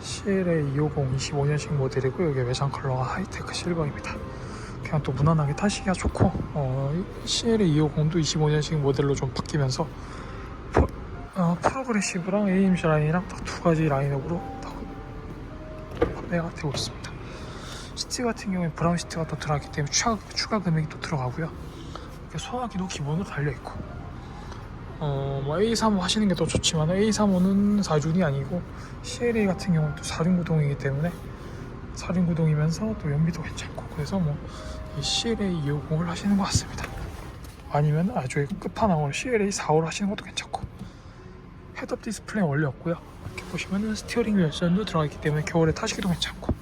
CLA 250 25년식 모델이고 여기 외장 컬러가 하이테크 실버입니다. 그냥 또 무난하게 타시기가 좋고 어, 이 CLA 250도 25년식 모델로 좀 바뀌면서 프로, 어, 프로그레시브랑 AMC 라인이랑 딱 두 가지 라인업으로 딱 판매가 되고 있습니다. 시트 같은 경우에 브라운 시트가 또 들어갔기 때문에 추가, 추가 금액이 또 들어가고요. 소화기도 기본으로 달려 있고 어, 뭐 A35 하시는 게 더 좋지만 A35는 4준이 아니고 CLA 같은 경우는 또 4륜 구동이기 때문에 4륜 구동이면서 또 연비도 괜찮고 그래서 뭐 이 CLA 250을 하시는 것 같습니다. 아니면 아주 끝판왕으로 CLA 45를 하시는 것도 괜찮고 헤드업 디스플레이 원래 없고요. 이렇게 보시면은 스티어링 열선도 들어가 있기 때문에 겨울에 타시기도 괜찮고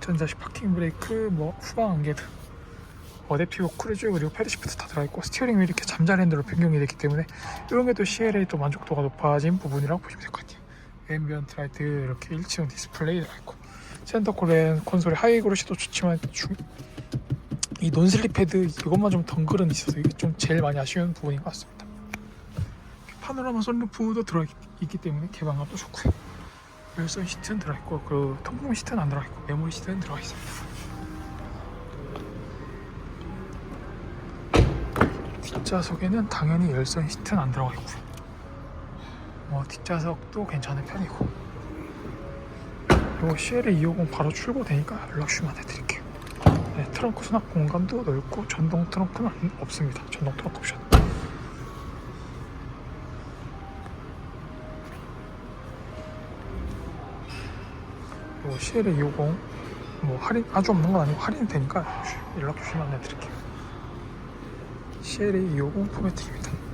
전자식 파킹 브레이크, 뭐 후방 안개등 피고 크루즈 그리고 패드 시프트 다 들어있고 스티어링 휠이 이렇게 잠잘 핸들로 변경이 됐기 때문에 이런 게 또 CLA 또 만족도가 높아진 부분이라고 보시면 될 것 같아요. 앰비언트 라이트 이렇게 일체형 디스플레이 들어있고 센터 콜렌 콘솔에 하이 그로시도 좋지만 중- 이 논슬립 패드 이것만 좀 덩그러니 있어서 이게 좀 제일 많이 아쉬운 부분인 것 같습니다. 파노라마 선루프도 들어있기 때문에 개방감도 좋고요. 열선 시트는 들어있고 그 통풍 시트는 안 들어있고 메모리 시트는 들어가 있습니다 뒷좌석에는 당연히 열선 시트는 안 들어가 있고요. 뭐 뒷좌석도 괜찮은 편이고. 이거 CLA 250 바로 출고되니까 연락 주면 해드릴게요. 네, 트렁크 수납 공간도 넓고 전동 트렁크는 없습니다. 전동 트렁크 옵션. 이거 CLA 250 뭐 할인 아주 없는 건 아니고 할인 되니까 연락 주시면 해드릴게요. CLA 250 포매트입니다.